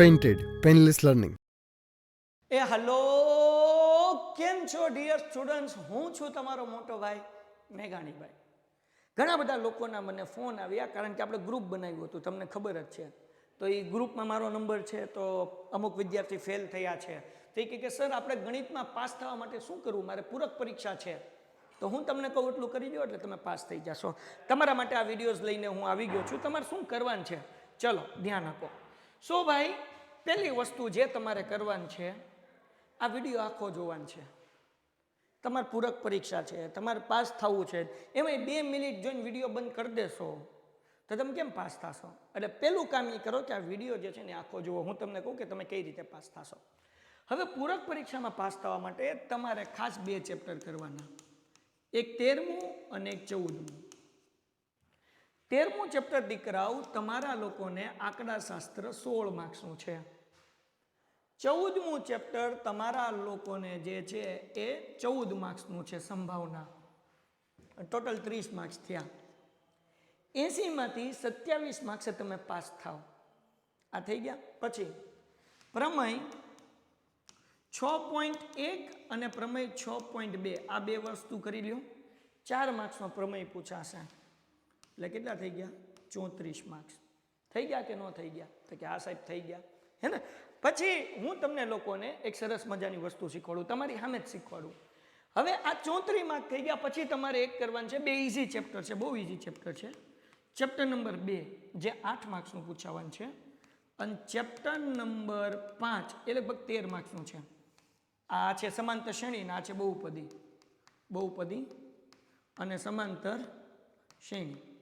Painted, painless learning એ hello કેમ છો ડિયર સ્ટુડન્ટ્સ હું છું તમારો મોટો ભાઈ મેઘાણીભાઈ. ઘણા બધા લોકોના મને ફોન આવ્યા કારણ કે આપણે ગ્રુપ બનાવ્યું હતું તમને ખબર જ છે. તો એ ગ્રુપમાં મારો નંબર છે તો અમુક વિદ્યાર્થી ફેલ થયા છે. તો એ કે સર આપણે ગણિતમાં પાસ થવા માટે શું કરવું? મારે પૂરક પરીક્ષા છે. તો હું તમને કહું એટલું કરી દો એટલે તમે પાસ થઈ જશો. તમારા માટે આ વિડીયોઝ લઈને હું આવી ગયો છું. તમારે શું કરવાનું છે? ચલો ધ્યાન આપો. સો ભાઈ? પહેલી વસ્તુ જે તમારે કરવાની છે, આ વીડિયો આખો જોવાનો છે. તમારે પૂરક પરીક્ષા છે, તમારે પાસ થવું છે. એમાંય બે મિનિટ જોઈને વીડિયો બંધ કરી દેશો. તો તમે કેમ પાસ થશો? એટલે પહેલું કામ એ કરો કે આ વીડિયો જે છે ને આખો જુઓ. હું તમને કહું કે તમે કઈ રીતે પાસ થશો. હવે પૂરક પરીક્ષામાં પાસ થવા માટે તમારે ખાસ બે ચેપ્ટર કરવાના. એક તેરમું અને એક ચૌદમું. તેરમું ચેપ્ટર દીકરાઓ તમારા લોકોને આંકડાશાસ્ત્ર સોળ માર્ક્સનું છે. ચૌદમું ચેપ્ટર તમારા લોકોને જે છે એ ચૌદ માર્ક્સનું છે સંભાવના. ટોટલ ત્રીસ માર્ક્સ થયા. એંસીમાંથી સત્યાવીસ માર્ક્સે તમે પાસ થાવ આ થઈ ગયા. પછી પ્રમેય છ પોઈન્ટ એક અને પ્રમેય છ પોઈન્ટ બે. આ બે વસ્તુ કરી લ્યો. ચાર માર્ક્સનો પ્રમેય પૂછાશે. એટલે કેટલા થઈ ગયા? ચોત્રીસ માર્ક્સ થઈ ગયા કે ન થઈ ગયા? તો કે આ સાહેબ, થઈ ગયા. હે ને? પછી હું તમને લોકોને એક સરસ મજાની વસ્તુ શીખવાડું, તમારી સામે જ શીખવાડું. હવે આ ચોત્રીસ માર્ક થઈ ગયા, પછી તમારે એક કરવાનું છે, બે ઇઝી ચેપ્ટર છે, બહુ ઇઝી ચેપ્ટર છે. ચેપ્ટર નંબર બે, જે આઠ માર્ક્સનું પૂછાવાનું છે, અને ચેપ્ટર નંબર પાંચ એ લગભગ તેર માર્ક્સનું છે. આ છે સમાંતર શ્રેણી ને આ છે બહુપદી. બહુપદી અને સમાંતર શ્રેણી.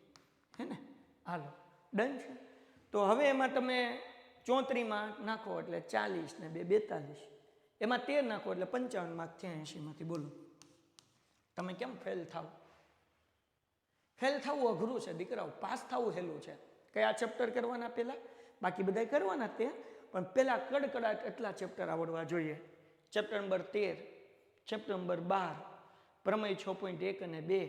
હે ને? હાલો, ડન છે. તો હવે એમાં તમે ચોત્રીમાં નાખો એટલે ચાલીસ ને બે, બેતાલીસ. એમાં તેર નાખો એટલે પંચાવન, માર્ક થયા એંશીમાંથી, બોલો. તમે કેમ ફેલ થાવ ફેલ થવું અઘરું છે, દીકરાઓ, પાસ થવું સહેલું છે. કયા ચેપ્ટર કરવાના પહેલાં? બાકી બધા કરવાના તે, પણ પહેલાં કડકડાટ એટલા ચેપ્ટર આવડવા જોઈએ. ચેપ્ટર નંબર તેર ચેપ્ટર નંબર બાર, પ્રમેય છ પોઈન્ટ એક અને બે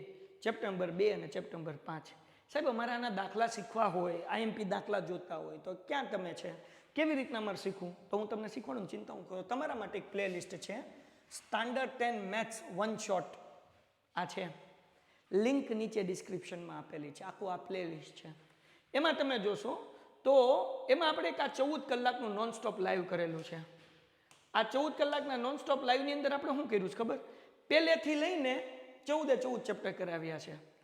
ચેપ્ટર નંબર બે અને ચેપ્ટર નંબર પાંચ. સાહેબ અમારે આના દાખલા શીખવા હોય આઈએમપી દાખલા જોતા હોય, તો ક્યાં તમે છે? કેવી રીતના મારે શીખવું? તો હું તમને શીખવાનું ચિંતા હું કરું. તમારા માટે એક પ્લે લિસ્ટ છે standard ten maths one shot આ છે. લિંક નીચે ડિસ્ક્રિપ્શનમાં આપેલી છે. આખું આ પ્લે લિસ્ટ છે. એમાં તમે જોશો, તો એમાં આપણે એક આ ચૌદ કલાકનું નોન સ્ટોપ લાઈવ કરેલું છે. આ ચૌદ કલાકના નોન સ્ટોપ લાઈવની અંદર આપણે શું કર્યું છે ખબર? પહેલેથી લઈને ચૌદે ચૌદ ચેપ્ટર કરાવ્યા છે.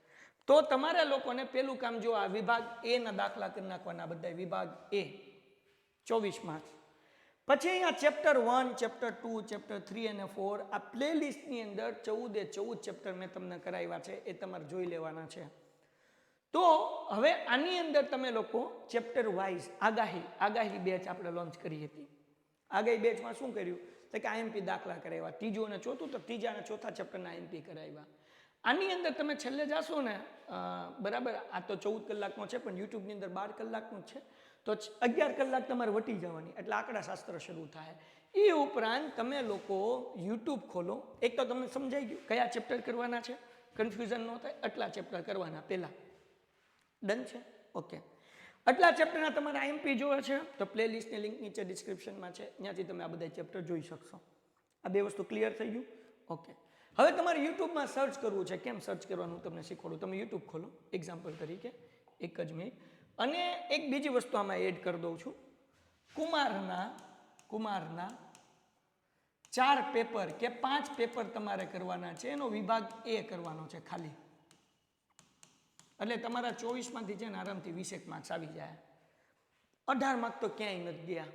તો તમારા લોકોને પહેલું કામ જો આ વિભાગ એના દાખલા કરી નાખવાના બધા વિભાગ એ. ચોવીસ માર્ચ. પછી અહીંયા chapter one, chapter two, chapter three અને ફોર આ પ્લે લિસ્ટની અંદર ચૌદે ચૌદ ચેપ્ટર મેં તમને કરાવ્યા છે, એ તમારે જોઈ લેવાના છે. તો હવે આની અંદર તમે લોકો ચેપ્ટર વાઇઝ આગાહી આગાહી બેચ આપણે લોન્ચ કરી હતી. આગાહી બેચમાં શું કર્યું? તો કે આઈએમપી દાખલા કરાવ્યા. ત્રીજું અને ચોથું, તો ત્રીજા અને ચોથા ચેપ્ટરના આઈએમપી કરાવ્યા. આની અંદર તમે છેલ્લે જાશો ને બરાબર, આ તો ચૌદ કલાકનો છે, પણ યુટ્યુબની અંદર બાર કલાકનું છે, તો અગિયાર કલાક તમારે વટી જવાની, એટલે આંકડા શાસ્ત્ર શરૂ થાય. એ ઉપરાંત તમે લોકો યુટ્યુબ ખોલો, એક તો તમને સમજાઈ ગયું, કયા ચેપ્ટર કરવાના છે, કન્ફ્યુઝન ન થાય, આટલા ચેપ્ટર કરવાના પહેલાં ડન છે? ઓકે. આટલા ચેપ્ટરના તમારે આઈએમપી જોવે છે, તો પ્લે લિસ્ટની લિંક નીચે ડિસ્ક્રિપ્શનમાં છે, ત્યાંથી તમે આ બધા ચેપ્ટર જોઈ શકશો. આ બે વસ્તુ ક્લિયર થઈ ગયું? ઓકે. હવે તમારે યુટ્યુબમાં સર્ચ કરવું છે. કેમ સર્ચ કરવાનું? તમને શીખવાડું. તમે યુટ્યુબ ખોલો એક્ઝામ્પલ તરીકે, એક જ મિનિટ. અને એક બીજી વસ્તુ આમાં એડ કરી દઉં છું. કુમારના કુમારના ચાર પેપર કે પાંચ પેપર તમારે કરવાના છે. એનો વિભાગ એ કરવાનો છે ખાલી. એટલે તમારા ચોવીસમાંથી છે ને આરામથી વીસેક માર્ક્સ આવી જાય. અઢાર માર્ક તો ક્યાંય નથી ગયા.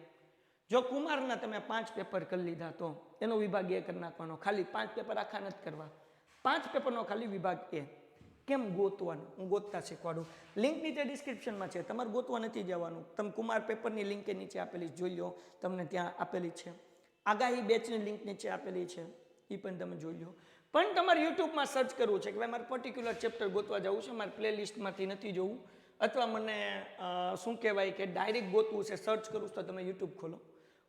જો કુમારના તમે પાંચ પેપર કરી લીધા તો એનો વિભાગ એ કરી નાખવાનો. ખાલી પાંચ પેપર આખા નથી કરવા. પાંચ પેપરનો ખાલી વિભાગ એ. કેમ ગોતવાનું? હું ગોતતા શીખવાડું. લિંક નીચે ડિસ્ક્રિપ્શનમાં છે, તમારે ગોતવા નથી જવાનું. તમે કુમાર પેપરની લિંક નીચે આપેલી જોઈ લો. તમને ત્યાં આપેલી છે. આગાહી બેચની લિંક નીચે આપેલી છે. એ પણ તમે જોઈ લો. પણ તમારે યુટ્યુબમાં સર્ચ કરવું છે કે ભાઈ, મારે પર્ટિક્યુલર ચેપ્ટર ગોતવા જવું છે, મારે પ્લે લિસ્ટમાંથી નથી જવું? અથવા મને શું કહેવાય કે ડાયરેક્ટ ગોતવું છે સર્ચ કરવું તો તમે યુટ્યુબ ખોલો.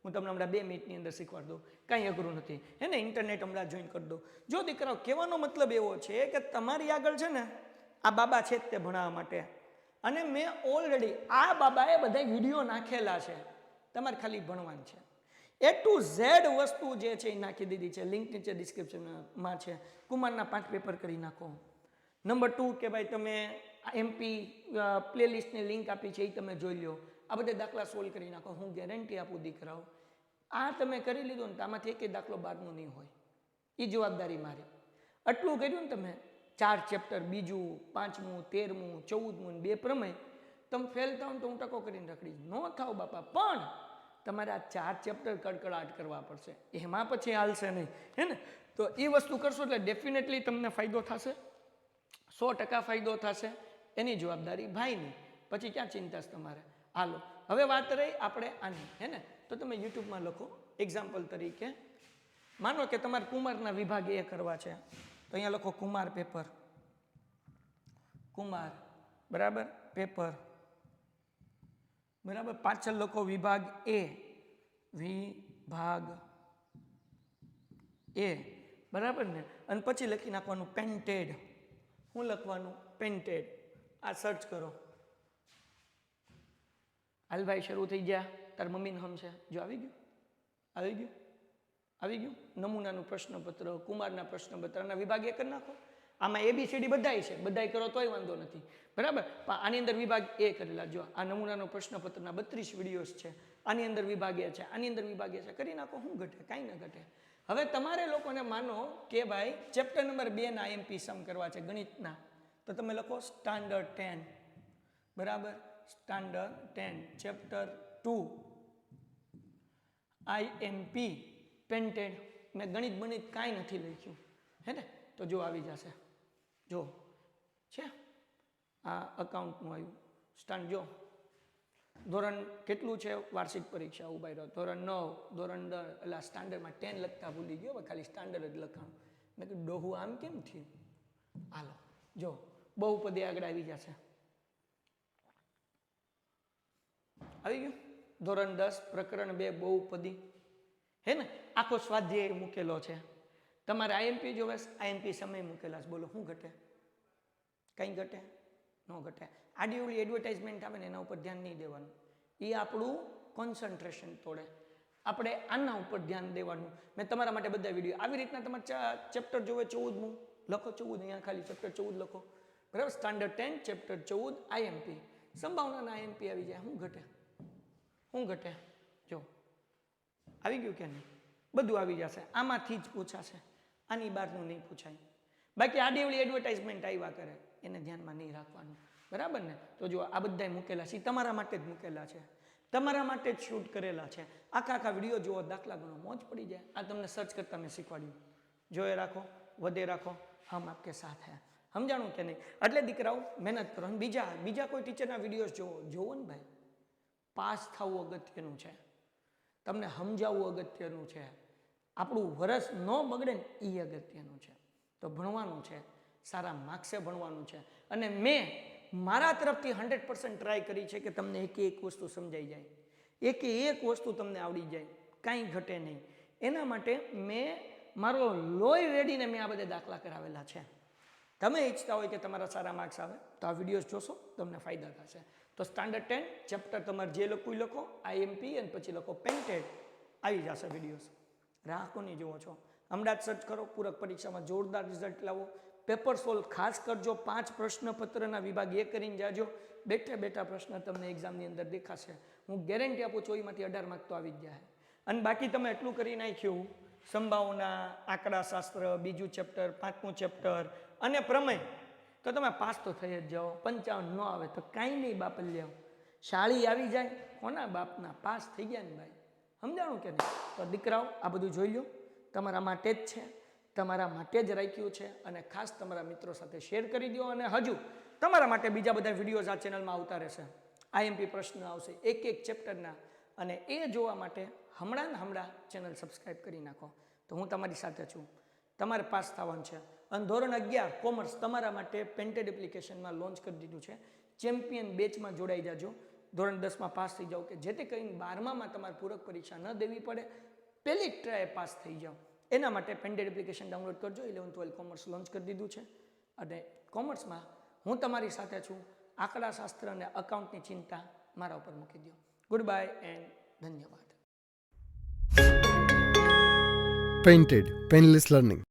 હું તમને હમણાં બે મિનિટની અંદર શીખવાડી દઉં. કાંઈ અઘરું નથી. હે ને ઇન્ટરનેટ હમણાં જોઈન કરી દો. જો દીકરાઓ, કહેવાનો મતલબ એવો છે કે તમારી આગળ છે ને, આ બાબા છે જ તે ભણાવવા માટે. અને મેં ઓલરેડી આ બાબાએ બધા વીડિયો નાખેલા છે. તમારે ખાલી ભણવાનું છે. એ ટુ ઝેડ વસ્તુ જે છે એ નાખી દીધી છે. લિંક નીચે ડિસ્ક્રિપ્શનમાં છે. કુમારના પાંચ પેપર કરી નાખો. નંબર ટુ કે ભાઈ તમે એમપી પ્લેલિસ્ટની લિંક આપી છે એ તમે જોઈ લો આ બધા દાખલા સોલ્વ કરી નાખો. હું ગેરંટી આપું દીકરાઓ આ તમે કરી લીધું ને આમાંથી એક દાખલો બારનો નહીં હોય. એ જવાબદારી મારી. આટલું કર્યું ને તમે, ચાર ચેપ્ટર બીજું, પાંચમું, તેરમું, ચૌદમું બે પ્રમેય, તમે ફેલ થાવ તો હું ટકો કરીને રખડી ન થાવ બાપા, પણ તમારે આ ચાર ચેપ્ટર કડકડાટ કરવા પડશે. એમાં પછી હાલશે નહીં. હે ને? તો એ વસ્તુ કરશો એટલે ડેફિનેટલી તમને ફાયદો થશે. સો ટકા ફાયદો થશે. એની જવાબદારી ભાઈની. પછી ક્યાં ચિંતા છે તમારે? હાલો. હવે વાત રહી આપણે આની. હે ને? તો તમે યુટ્યુબમાં લખો. એક્ઝામ્પલ તરીકે, માનો કે તમારે કુમારના વિભાગ એ કરવા છે. તો અહીંયા લખો કુમાર પેપર કુમાર, બરાબર? પેપર બરાબર? પાછળ લખો વિભાગ એ. વિભાગ એ. બરાબર ને? અને પછી લખી નાખવાનું પેન્ટેડ શું લખવાનું પેન્ટેડ આ સર્ચ કરો. હાલભાઈ શરૂ થઈ ગયા? તાર મમ્મીને હમ છે જો આવી ગયું? આવી ગયું? આવી ગયું? નમૂનાનું પ્રશ્નપત્ર, કુમારના પ્રશ્નપત્રના વિભાગ એ કરી નાખો. આમાં એબીસીડી બધાય છે. બધાય કરો તોય વાંધો નથી. બરાબર? પણ આની અંદર વિભાગ એ કરેલા. જો આ નમૂનાનો પ્રશ્નપત્રના બત્રીસ વિડીયોઝ છે. આની અંદર વિભાગ છે. આની અંદર વિભાગ છે. કરી નાખો. શું ઘટે? કાંઈ ન ઘટે. હવે તમારે લોકોને માનો કે ભાઈ, ચેપ્ટર નંબર બેના એમપી સમ કરવા છે ગણિતના. તો તમે લખો સ્ટાન્ડર્ડ ટેન બરાબર? Standard ten chapter two IMP Painted. મેં ગણિત ગણિત કાંઈ નથી લખ્યું. હે ને? તો જો આવી જશે. જો. છે? આ અકાઉન્ટનું આવ્યું. સ્ટાન્ડ જો. ધોરણ કેટલું છે? વાર્ષિક પરીક્ષા ઊભા રહ્યો. ધોરણ નવ, ધોરણ દસ. એટલે સ્ટાન્ડર્ડમાં ટેન લખતા ભૂલી ગયો ખાલી સ્ટાન્ડર્ડ જ લખાણું. મેં કીધું, ડોહું, આમ કેમ થયું? હાલો, જો. બહુ પદે આગળ આવી જશે. આવી ગયું? ધોરણ દસ પ્રકરણ બે બહુપદી હે ને? આખો સ્વાધ્યાય મૂકેલો છે. તમારે આઈએમપી જોવે આઈએમપી સમય મૂકેલા છે. બોલો, શું ઘટે? કંઈ ઘટે? ન ઘટે. આડી ઓળી એડવર્ટાઇઝમેન્ટ આવે ને, એના ઉપર ધ્યાન નહીં દેવાનું. એ આપણું કોન્સન્ટ્રેશન તોડે. આપણે આના ઉપર ધ્યાન દેવાનું. મેં તમારા માટે બધા વીડિયો આવી રીતના તમારે ચેપ્ટર જોવે ચૌદમું? લખો ચૌદ, અહીંયા ખાલી ચેપ્ટર ચૌદ લખો. બરાબર? સ્ટાન્ડર્ડ ટેન ચેપ્ટર ચૌદ આઈએમપી સંભાવનાના આઈએમપી આવી જાય. શું ઘટે? શું ઘટે? જો. આવી ગયું કે નહીં? બધું આવી જશે. આમાંથી જ પૂછાશે. આની બહારનું નહીં પૂછાય. બાકી આડીવળી એડવર્ટાઇઝમેન્ટ આવ્યા કરે. એને ધ્યાનમાં નહીં રાખવાનું. બરાબર ને? તો જો આ બધાય મૂકેલા છે. તમારા માટે જ મૂકેલા છે. તમારા માટે જ શૂટ કરેલા છે. આખા આખા વીડિયો જુઓ દાખલા ગણો મોજ પડી જાય. આ તમને સર્ચ કરતા મેં શીખવાડ્યું. જોયે રાખો, વધે રાખો. હમ આપકે સાથ હે. સમજાણું કે નહીં? એટલે દીકરાઓ, મહેનત કરો. બીજા બીજા કોઈ ટીચરના વિડીયોઝ જોવો જોવો ને ભાઈ. પાસ થવું અગત્યનું છે. તમને સમજાવવું અગત્યનું છે. આપણું વરસ ન બગડે ને એ અગત્યનું છે. તો ભણવાનું છે. સારા માર્ક્સે ભણવાનું છે. અને મેં મારા તરફથી હંડ્રેડ પર્સન્ટ ટ્રાય કરી છે કે તમને એકે એક વસ્તુ સમજાઈ જાય. એકે એક વસ્તુ તમને આવડી જાય. કાંઈ ઘટે નહીં. એના માટે મેં મારો લોહી રેડીને મેં આ બધા દાખલા કરાવેલા છે. તમે ઈચ્છતા હોય કે તમારા સારા માર્ક્સ આવે, તો આ વિડીયોઝ જોશો, તમને ફાયદા થશે. તો સ્ટાન્ડર્ડ ટેન ચેપ્ટર તમારે જે લખવું લખો આઈએમપી અને પછી લખો પેન્ટેડ આવી જશે વિડીયોઝ રાહ જુઓ છો. હમણાં જ સર્ચ કરો, પૂરક પરીક્ષામાં જોરદાર રિઝલ્ટ લાવો. પેપર સોલ્વ ખાસ કરજો, પાંચ પ્રશ્નપત્રના વિભાગ એ કરીને જાજો. બેઠા બેઠા પ્રશ્ન તમને એક્ઝામની અંદર દેખાશે. હું ગેરંટી આપું છું, એમાંથી અઢાર માર્ક તો આવી જ જાય. અને બાકી તમે એટલું કરી નાખ્યું, સંભાવના, આંકડાશાસ્ત્ર, બીજું ચેપ્ટર પાંચમું ચેપ્ટર અને પ્રમેય. તો તમે પાસ તો થઈ જ જાઓ, પંચાવન ન આવે તો કાંઈ નહીં બાપ લેવ શાળી આવી જાય, કોના બાપના પાસ થઈ ગયા ને ભાઈ? સમજાણું કે નહીં? તો દીકરાઓ, આ બધું જોઈ લો તમારા માટે જ છે, તમારા માટે જ રાખ્યું છે અને ખાસ તમારા મિત્રો સાથે શેર કરી દો અને હજુ તમારા માટે બીજા બધા વિડીયોઝ આ ચેનલમાં આવતા રહેશે. આઈએમપી પ્રશ્ન આવશે, એક એક ચેપ્ટરના. અને એ જોવા માટે હમણાં ને હમણાં ચેનલ સબસ્ક્રાઈબ કરી નાખો. તો હું તમારી સાથે છું. તમારે પાસ થવાનું છે. અને ધોરણ અગિયાર કોમર્સ તમારા માટે પેન્ટેડ એપ્લિકેશનમાં લોન્ચ કરી દીધું છે. ચેમ્પિયન બેચમાં જોડાઈ જાજો. ધોરણ દસમાં પાસ થઈ જાઓ કે જેથી કરીને બારમામાં તમારે પૂરક પરીક્ષા ન દેવી પડે. પહેલી ટ્રાય પાસ થઈ જાઓ. એના માટે પેન્ટેડ એપ્લિકેશન ડાઉનલોડ કરજો. ઇલેવન ટ્વેલ્વ કોમર્સ લોન્ચ કરી દીધું છે. અને કોમર્સમાં હું તમારી સાથે છું. આંકડાશાસ્ત્ર અને અકાઉન્ટની ચિંતા મારા ઉપર મૂકી દો ગુડ બાય એન્ડ ધન્યવાદ. Painted painless Learning.